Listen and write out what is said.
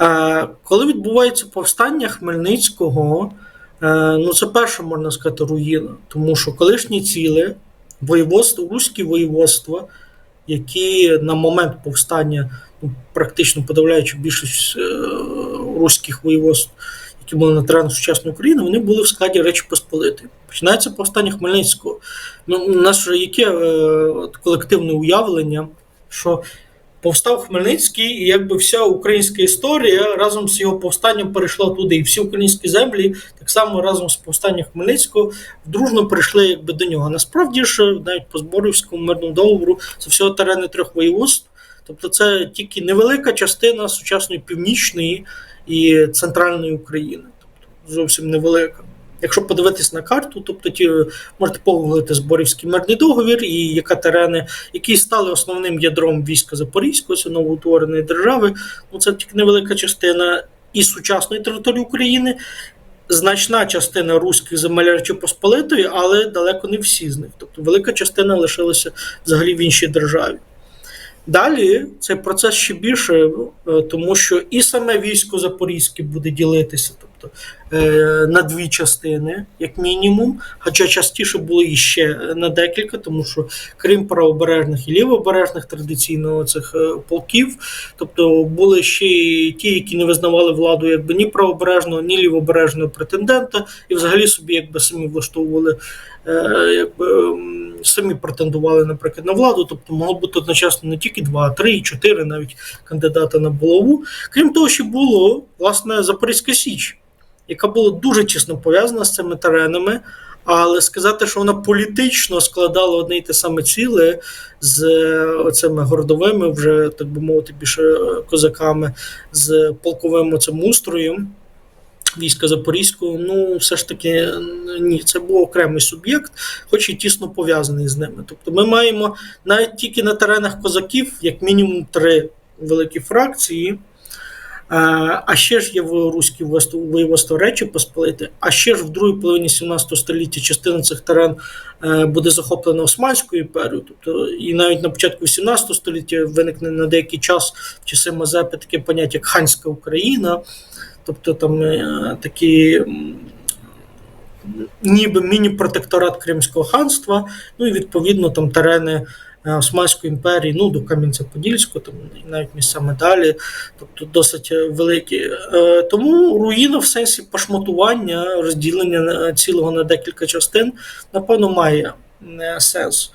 Е, Коли відбувається повстання Хмельницького, е, ну це перша, можна сказати, руїна, тому що колишні ціле воєводство, руські воєводства, які на момент повстання, ну, практично подавляючи більшість е, руських воєводств, які були на теренах сучасної України, вони були в складі Речі Посполитої. Починається повстання Хмельницького. Ну, у нас же яке колективне уявлення, що повстав Хмельницький, і якби вся українська історія разом з його повстанням перейшла туди. І всі українські землі так само разом з повстанням Хмельницького дружно прийшли якби до нього. Насправді ж, навіть по Зборівському мирному договору, це всього терени трьох воєводств. Тобто це тільки невелика частина сучасної північної і центральної України. Тобто зовсім невелика. Якщо подивитись на карту, тобто ті можете погуглити Зборівський мирний договір і яка терени, які стали основним ядром війська Запорізького, це новоутвореної держави. Ну це тільки невелика частина і сучасної території України, значна частина руських земель Речі Посполитої, але далеко не всі з них. Тобто велика частина лишилася взагалі в іншій державі. Далі цей процес ще більше, е, тому що і саме військо Запорізьке буде ділитися, тобто е, на дві частини, як мінімум, хоча частіше було іще на декілька, тому що крім правобережних і лівобережних традиційно цих е, полків, тобто були ще й ті, які не визнавали владу якби ні правобережного, ні лівобережного претендента, і взагалі собі якби самі влаштовували, е, якби самі претендували, наприклад, на владу, тобто могло бути одночасно не тільки два, три, чотири навіть кандидата на булаву. Крім того, ще було власне Запорізька Січ, яка була дуже тісно пов'язана з цими теренами. Але сказати, що вона політично складала одне й те саме ціле з е, оцими городовими, вже так би мовити, більше козаками, з полковим оцим устроєм війська Запорізького, ну все ж таки ні, це був окремий суб'єкт, хоч і тісно пов'язаний з ними. Тобто ми маємо навіть тільки на теренах козаків, як мінімум, три великі фракції. Е, А ще ж є в руській воєводство Речі Посполити, а ще ж в другій половині 17 століття частина цих терен е, буде захоплена Османською імперією. Тобто, і навіть на початку 18 століття виникне на деякий час в часи Мазепи таке поняття як ханська Україна, тобто там е, такі. Ніби міні-протекторат Кримського ханства, ну і відповідно там терени Османської імперії, ну до Кам'янця-Подільського, там навіть місцями далі, тобто досить е, великі. Е, Тому руїна в сенсі пошматування, розділення цілого на декілька частин, напевно, має е, сенс.